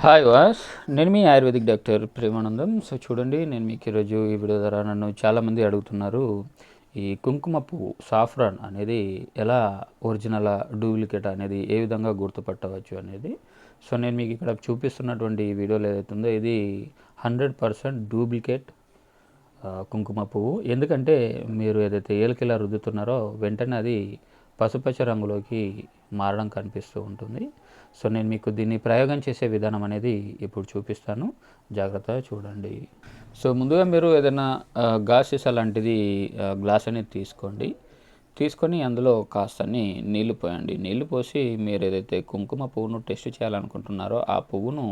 Hi వాస్ నేను మీ ఆయుర్వేదిక్ డాక్టర్ ప్రేమానందం. సో చూడండి నేను మీకు ఈరోజు ఈ వీడియో ద్వారా నన్ను చాలామంది అడుగుతున్నారు ఈ కుంకుమ పువ్వు సాఫ్రాన్ అనేది ఎలా ఒరిజినల్ డూప్లికేట్ అనేది ఏ విధంగా గుర్తుపట్టవచ్చు అనేది. సో నేను మీకు ఇక్కడ చూపిస్తున్నటువంటి ఈ వీడియోలో ఏదైతే ఉందో ఇది హండ్రెడ్ పర్సెంట్ డూప్లికేట్ కుంకుమ పువ్వు. ఎందుకంటే మీరు ఏదైతే ఏలకిలా రుద్దుతున్నారో వెంటనే అది పసుపచ్చ రంగులోకి మారడం కనిపిస్తూ ఉంటుంది. సో నేను మీకు దీన్ని ప్రయోగం చేసే విధానం అనేది ఇప్పుడు చూపిస్తాను. జాగ్రత్తగా చూడండి. సో ముందుగా మీరు ఏదైనా గాసెస్ అలాంటిది లాంటిది గ్లాస్ అనేది తీసుకోండి. తీసుకొని అందులో కాస్తని నీళ్ళు పోయండి. నీళ్ళు పోసి మీరు ఏదైతే కుంకుమ పువ్వును టెస్ట్ చేయాలనుకుంటున్నారో ఆ పువ్వును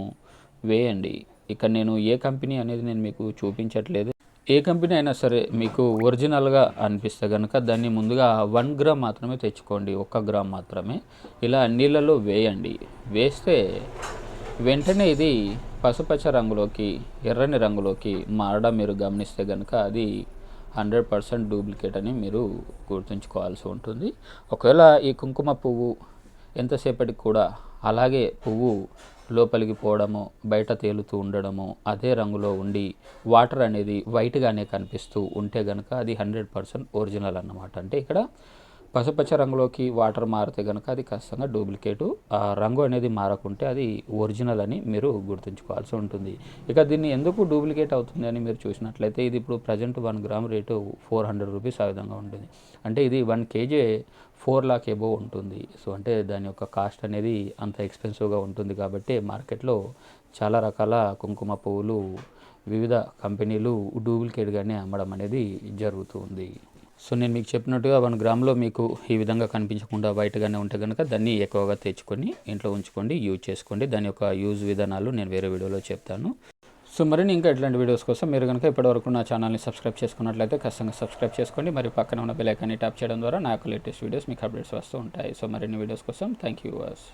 వేయండి. ఇక్కడ నేను ఏ కంపెనీ అనేది నేను మీకు చూపించట్లేదు. ఏ కంపెనీ అయినా సరే మీకు ఒరిజినల్గా అనిపిస్తే కనుక దాన్ని ముందుగా వన్ గ్రామ్ మాత్రమే తెచ్చుకోండి ఒక్క గ్రామ్ మాత్రమే. ఇలా నీళ్ళలో వేయండి. వేస్తే వెంటనే ఇది పసుపచ్చ రంగులోకి ఎర్రని రంగులోకి మారడం మీరు గమనిస్తే కనుక అది హండ్రెడ్ పర్సెంట్ డూప్లికేట్ అని మీరు గుర్తుంచుకోవాల్సి ఉంటుంది. ఒకవేళ ఈ కుంకుమ పువ్వు ఎంతసేపటికి కూడా అలాగే పువ్వు లోపలికి పోవడము బయట తేలుతూ ఉండడము అదే రంగులో ఉండి వాటర్ అనేది వైట్గానే కనిపిస్తూ ఉంటే కనుక అది హండ్రెడ్ పర్సెంట్ ఒరిజినల్ అన్నమాట. అంటే ఇక్కడ పసుపచ్చ రంగులోకి వాటర్ మారితే కనుక అది ఖచ్చితంగా డూప్లికేటు. ఆ రంగు అనేది మారకుంటే అది ఒరిజినల్ అని మీరు గుర్తుంచుకోవాల్సి ఉంటుంది. ఇక దీన్ని ఎందుకు డూప్లికేట్ అవుతుంది అని మీరు చూసినట్లయితే ఇది ఇప్పుడు present one gram rate four hundred rupees ఆ విధంగా ఉంటుంది. అంటే ఇది one KG four lakh above ఉంటుంది. సో అంటే దాని యొక్క కాస్ట్ అనేది అంత ఎక్స్పెన్సివ్గా ఉంటుంది కాబట్టి మార్కెట్లో చాలా రకాల కుంకుమ పువ్వులు వివిధ కంపెనీలు డూప్లికేట్గానే అమ్మడం అనేది జరుగుతుంది. సో నేను మీకు చెప్పినట్టుగా వన్ గ్రామ్లో మీకు ఈ విధంగా కనిపించకుండా వైట్గానే ఉంటే కనుక దాన్ని ఎక్కువగా తెచ్చుకొని ఇంట్లో ఉంచుకోండి యూజ్ చేసుకోండి. దాని యొక్క యూజ్ విధానాలు నేను వేరే వీడియోలో చెప్తాను. సో మరిన్ని ఇంకా ఇట్లాంటి వీడియోస్ కోసం మీరు కనుక ఇప్పటివరకు నా ఛానల్ని సబ్స్క్రైబ్ చేసుకున్నట్లయితే ఖచ్చితంగా సబ్స్క్రైబ్ చేసుకోండి. మరి పక్కన ఉన్న బెల్ ఐకాన్ని ట్యాప్ చేయడం ద్వారా నా యొక్క లేటెస్ట్ వీడియోస్ మీకు అప్డేట్స్ వస్తూ ఉంటాయి. సో మరిన్ని వీడియోస్ కోసం థ్యాంక్ యూ వాస్.